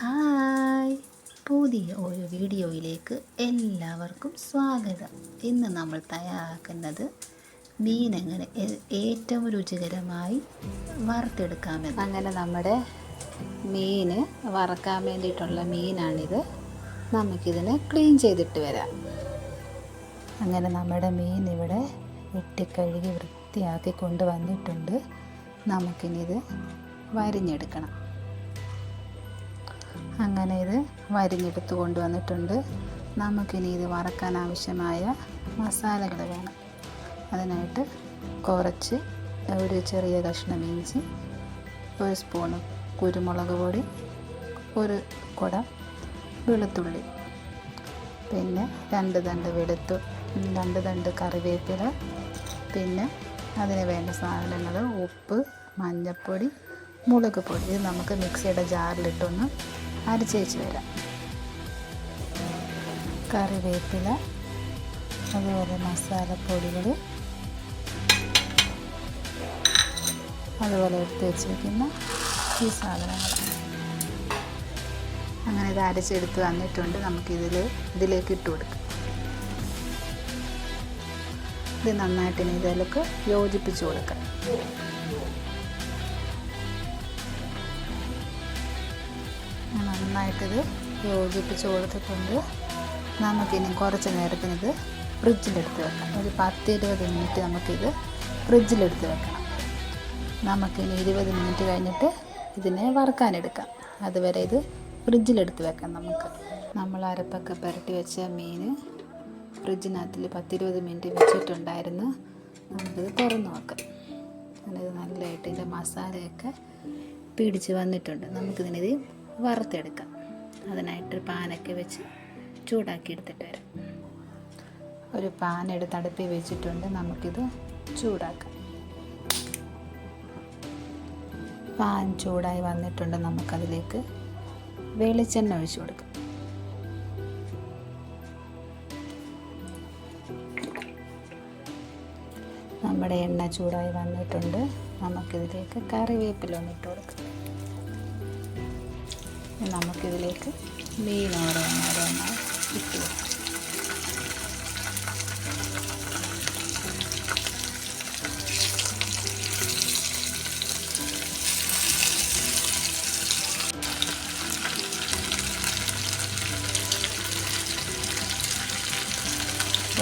Hi. പുതിയ ഒരു വീഡിയോയിലേക്ക് എല്ലാവർക്കും സ്വാഗതം. ഇന്ന് നമ്മൾ തയ്യാറാക്കുന്നത് മീൻ എങ്ങനെ ഏറ്റവും രുചികരമായി വറുത്തെടുക്കാമെന്ന്. അങ്ങനെ നമ്മുടെ മീൻ വറക്കാൻ വേണ്ടിയിട്ടുള്ള മീനാണിത്. നമുക്കിതിനെ ക്ലീൻ ചെയ്തിട്ട് വരാം. അങ്ങനെ നമ്മുടെ മീൻ ഇവിടെ വെട്ടിക്കഴുകി വൃത്തിയാക്കി കൊണ്ടുവന്നിട്ടുണ്ട്. നമുക്കിനിത് വരിഞ്ഞെടുക്കണം. അങ്ങനെ ഇത് വരിഞ്ഞെടുത്ത് കൊണ്ടുവന്നിട്ടുണ്ട്. നമുക്കിനി ഇത് വറക്കാൻ ആവശ്യമായ മസാലകൾ വേണം. അതിനായിട്ട് കുറച്ച് ഒരു ചെറിയ കഷ്ണം ഇഞ്ചി ഒരു സ്പൂൺ കുരുമുളക് പൊടി ഒരു കുടം വെളുത്തുള്ളി പിന്നെ രണ്ട് തണ്ട് വെളുത്തു രണ്ട് തണ്ട് കറിവേപ്പില പിന്നെ അതിന് വേണ്ട സാധനങ്ങൾ ഉപ്പ് മഞ്ഞൾപ്പൊടി മുളക് പൊടി. ഇത് നമുക്ക് മിക്സിയുടെ ജാറിലിട്ടൊന്ന് അരച്ചേച്ച് വരാം? കറിവേപ്പില അതുപോലെ മസാലപ്പൊടികൾ അതുപോലെ എടുത്ത് വെച്ചിരിക്കുന്ന ഈ സാധനങ്ങൾ. അങ്ങനെ ഇത് അരച്ചെടുത്ത് വന്നിട്ടുണ്ട്. നമുക്കിതിൽ ഇതിലേക്ക് ഇട്ട് കൊടുക്കാം. ഇത് നന്നായിട്ട് ഇതിലേക്ക് യോജിപ്പിച്ച് കൊടുക്കാം. നന്നായിട്ടിത് യോജിപ്പിച്ച് കൊടുത്തിട്ടുണ്ട്. നമുക്കിനി കുറച്ച് നേരത്തിന് ഇത് ഫ്രിഡ്ജിലെടുത്ത് വെക്കാം. ഒരു പത്ത് ഇരുപത് മിനിറ്റ് നമുക്കിത് ഫ്രിഡ്ജിലെടുത്ത് വെക്കണം. നമുക്കിനി ഇരുപത് മിനിറ്റ് കഴിഞ്ഞിട്ട് ഇതിനെ വറുക്കാനെടുക്കാം. അതുവരെ ഇത് ഫ്രിഡ്ജിലെടുത്ത് വെക്കാം നമുക്ക്. നമ്മൾ അരപ്പൊക്കെ പുരട്ടി വെച്ച മീൻ ഫ്രിഡ്ജിനകത്തിൽ പത്തിരുപത് മിനിറ്റ് വെച്ചിട്ടുണ്ടായിരുന്നു. നമുക്കിത് തുറന്ന് നോക്കാം. അതായത് നല്ലതായിട്ട് ഇതിന്റെ മസാലയൊക്കെ പിടിച്ച് വന്നിട്ടുണ്ട്. നമുക്കിതിനിത് വറുത്തെടുക്കാം. അതിനായിട്ട് പാനൊക്കെ വെച്ച് ചൂടാക്കി എടുത്തിട്ട് വരാം. ഒരു പാൻ എടുത്ത് അടുപ്പിൽ വെച്ചിട്ടുണ്ട്. നമുക്കിത് ചൂടാക്കാം. പാൻ ചൂടായി വന്നിട്ടുണ്ട്. നമുക്കതിലേക്ക് വെളിച്ചെണ്ണ ഒഴിച്ചു കൊടുക്കാം. നമ്മുടെ എണ്ണ ചൂടായി വന്നിട്ടുണ്ട്. നമുക്കിതിലേക്ക് കറിവേപ്പിലൊന്നിട്ട് കൊടുക്കാം. നമുക്കിതിലേക്ക് മീൻ ഓരോന്ന് ഇട്ട് കൊടുക്കാം.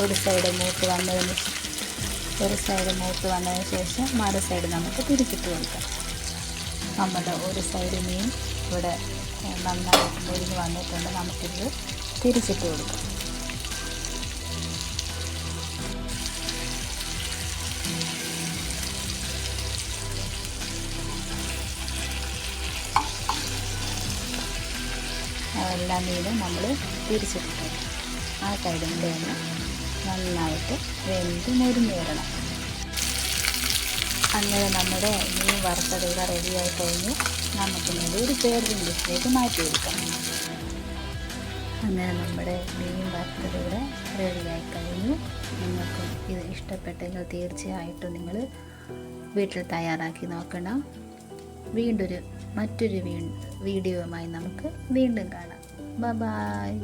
ഒരു സൈഡ് മൂത്ത് വന്നതിന് ഒരു സൈഡ് മൂത്ത് വന്നതിന് ശേഷം മറു സൈഡ് നമുക്ക് തിരിച്ചിട്ട് കൊടുക്കാം. നമ്മുടെ ഒരു സൈഡ് മീൻ ഇവിടെ നന്നായി മുരിഞ്ഞ് വന്നിട്ടുണ്ട്. നമുക്കിത് തിരിച്ചിട്ട് കൊടുക്കാം. എല്ലാ മീനും നമ്മൾ തിരിച്ചിട്ടിട്ടുണ്ട് ആ സൈഡിന്റെ തന്നെ നന്നായിട്ട് വെന്ത് മുരിഞ്ഞ് വരണം. അങ്ങനെ നമ്മുടെ മീൻ വറുത്തത് റെഡിയായി കഴിഞ്ഞ്. നമുക്കിനി ഒരു പേർവിൻ ഡിഷിലേക്ക് മാറ്റി കൊടുക്കാം അങ്ങനെ നമ്മുടെ മീൻ വറുത്തത് ഇവിടെ റെഡിയായി കഴിഞ്ഞു. നിങ്ങൾക്ക് ഇത് ഇഷ്ടപ്പെട്ടെങ്കിൽ തീർച്ചയായിട്ടും നിങ്ങൾ വീട്ടിൽ തയ്യാറാക്കി നോക്കണം. വീണ്ടൊരു മറ്റൊരു വീ വീഡിയോയുമായി നമുക്ക് വീണ്ടും കാണാം. ബ ബായ്